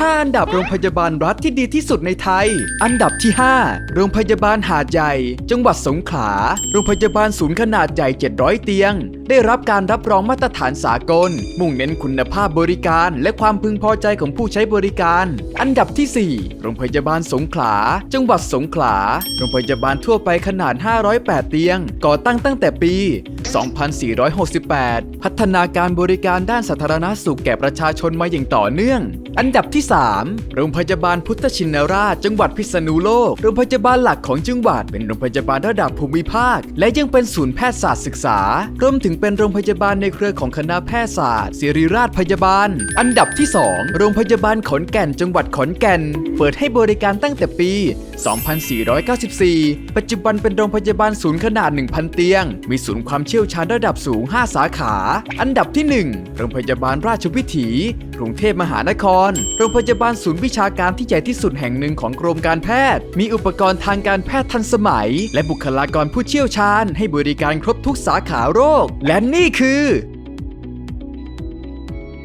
5 อันดับโรงพยาบาลรัฐที่ดีที่สุดในไทย อันดับที่ 5 โรงพยาบาลหาดใหญ่ จังหวัดสงขลา โรงพยาบาลศูนย์ขนาดใหญ่ 700 เตียง ได้รับการรับรองมาตรฐานสากล มุ่งเน้นคุณภาพบริการ และความพึงพอใจของผู้ใช้บริการ อันดับที่ 4 โรงพยาบาลสงขลา จังหวัดสงขลา โรงพยาบาลทั่วไปขนาด 508 เตียง ก่อตั้งตั้งแต่ปี 2468 พัฒนาการบริการด้านสาธารณสุขแก่ประชาชนมาอย่างต่อเนื่อง อันดับที่ที่3โรงพยาบาลพุทธชินราช จังหวัดพิษณุโลก โรงพยาบาลหลักของจังหวัด เป็นโรงพยาบาลระดับภูมิภาค และยังเป็นศูนย์แพทยศาสตร์ศึกษารวมถึงเป็นโรงพยาบาลในเครือของคณะแพทยศาสตร์ศิริราชพยาบาล อันดับที่ 2 โรงพยาบาลขอนแก่น จังหวัดขอนแก่น เปิดให้บริการตั้งแต่ปี 2494 ปัจจุบันเป็นโรงพยาบาลศูนย์ขนาด 1,000 เตียง มีศูนย์ความเชี่ยวชาญระดับสูง 5 สาขา อันดับที่ 1 โรงพยาบาลราชวิถี กรุงเทพมหานคร โรงพยาบาลศูนย์วิชาการที่ใหญ่ที่สุดแห่งหนึ่งของกรมการแพทย์ มีอุปกรณ์ทางการแพทย์ทันสมัย และบุคลากรผู้เชี่ยวชาญ ให้บริการครบทุกสาขาโรค และนี่คือ